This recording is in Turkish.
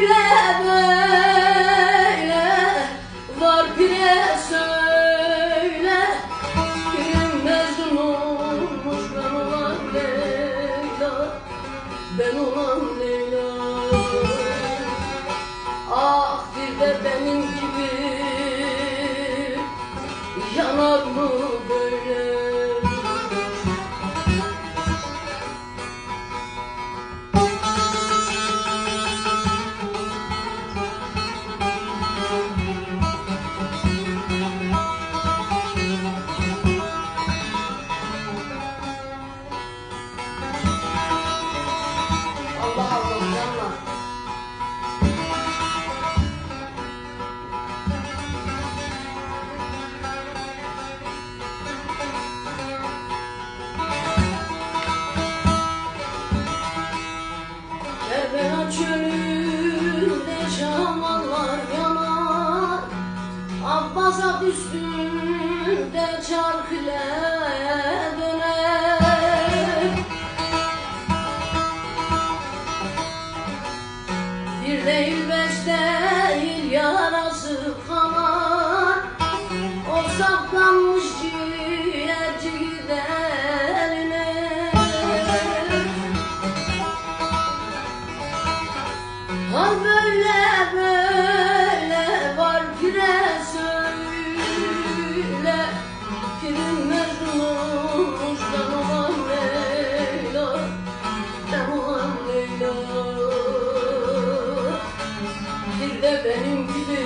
böyle böyle Var bire söyle Birim mezun olmuş ben olan Leyla Ben olan Leyla. Ah bir de benim gibi Yanar mı böyle? Abbasat üstünde çark ile Bir değil beş değil yarası kalan O saklanmış ciğerci giderine. Kalbe de benim gibi